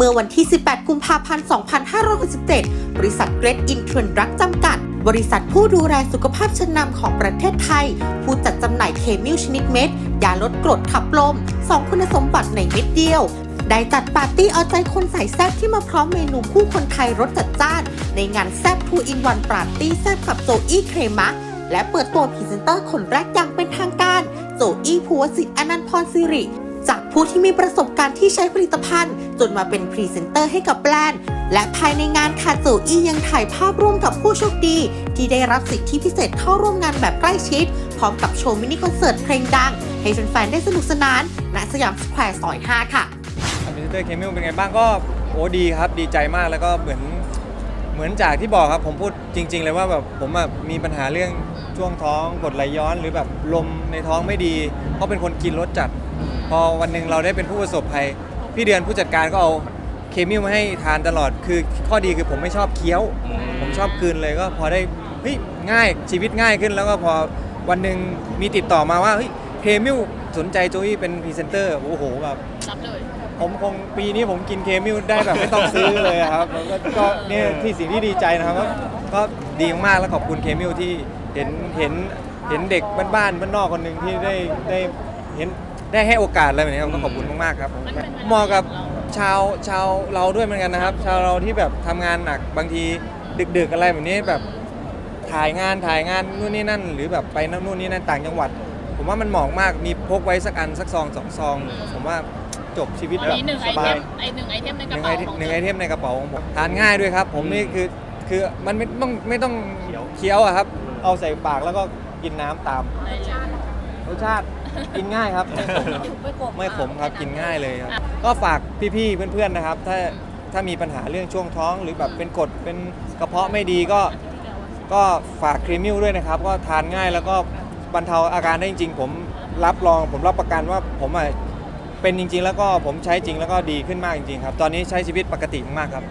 เมื่อวันที่ 18 กุมภาพันธ์ 2567 บริษัทเกรดอินทรนรักจำกัด บริษัทผู้ดูแลสุขภาพชั้นนำของประเทศไทย ผู้จัดจำหน่ายเคมิลชนิดเม็ด ยาลดกรดขับลม 2 คุณสมบัติในเม็ดเดียว ได้จัดปาร์ตี้เอาใจคนใส่แซ่บที่มาพร้อมเมนูคู่คนไทยรสจัดจ้าน ในงานแซ่บทูอินวันปาร์ตี้แซ่บกับโจอี้เครมะและเปิดตัวพรีเซนเตอร์คนแรกอย่างเป็นทางการ โจอี้ภูวสิทธิ์อนันต์พรสิริ ผู้ที่มีประสบการณ์ที่ใช้ผลิตภัณฑ์ จนมาเป็นพรีเซนเตอร์ให้กับแบรนด์ และภายในงานค่ะโจอี้ยังถ่ายภาพร่วมกับผู้โชคดี ที่ได้รับสิทธิพิเศษเข้าร่วมงานแบบใกล้ชิด พร้อมกับโชว์มินิคอนเสิร์ตเพลงดัง ให้แฟนๆได้สนุกสนานณสยามสแควร์ซอย 5 ค่ะอันนี้เตอร์เคมิลเป็นไงบ้างก็โอ้ดีครับดีใจมากแล้วก็เหมือนเหมือนจากที่บอกครับผมพูดจริง ๆ เลยว่าแบบผมอะมีปัญหาเรื่องช่วงท้องกดไหลย้อน หรือแบบลมในท้องไม่ดีเพราะเป็นคนกินรสจัด พอวันหนึ่งเราได้เป็นผู้ประสบภัย พี่เดือนผู้จัดการก็เอาเคมิลมาให้ทานตลอด คือข้อดีคือผมไม่ชอบเคี้ยว ผมชอบกลืนเลยก็พอได้เฮ้ยง่ายชีวิตง่ายขึ้นแล้วก็พอวันหนึ่งมีติดต่อมาว่าเฮ้ยเคมิลสนใจโจอี้เป็นพรีเซนเตอร์โอ้โหแบบรับเลย ผมคงปีนี้ผมกินเคมิลได้แบบไม่ต้องซื้อเลยอะครับแล้วก็ก็เนี่ยที่สิ่งที่ดีใจนะครับก็ก็ดีมากๆแล้วขอบคุณเคมิลที่เห็นเห็นเห็นเด็กบ้านๆบ้านนอกคนหนึ่งที่ได้ได้เห็น ได้ให้โอกาสอะไรแบบนี้ครับก็ขอบคุณมากๆครับผมเหมาะกับชาวชาวเราด้วยเหมือนกันนะครับ ชาวเราที่แบบทำงานหนักบางทีดึก ๆ อะไรแบบนี้แบบถ่ายงานถ่ายงานนู่นนี่นั่น หรือแบบไปนู่นนี่นั่นต่างจังหวัด ผมว่ามันเหมาะมากมีพกไว้สักอันสักซองสองซอง ผมว่าจบชีวิตอันแบบนี้หนึ่งไอสเทบาย มไอหนึ่งไอเทมในหกระนึ่งเป๋าไอเทมของหนึ่งไอเทมในกระเป๋าของผมทานง่ายด้วยครับ ผมนี่คือคือมันไม่ต้องไม่ต้องเคี้ยวอะครับ เอาใส่ปากแล้วก็กินน้ำตาม ได้เลย รสชาติกินง่ายครับ ไม่ขมไม่ขมครับกินง่ายเลยครับ ก็ฝากพี่ๆเพื่อนๆนะครับ ถ้าถ้ามีปัญหาเรื่องช่วงท้อง หรือแบบเป็นกรดเป็นกระเพาะไม่ดีก็ ก็ฝากครีมมิลด้วยนะครับ ก็ทานง่ายแล้วก็บรรเทาอาการได้จริง ๆ ผมรับรองผมรับประกันว่าผมอะเป็นจริง ๆ แล้วก็ผมใช้จริงแล้วก็ดีขึ้นมากจริงๆครับ ตอนนี้ใช้ชีวิตปกติมากๆครับ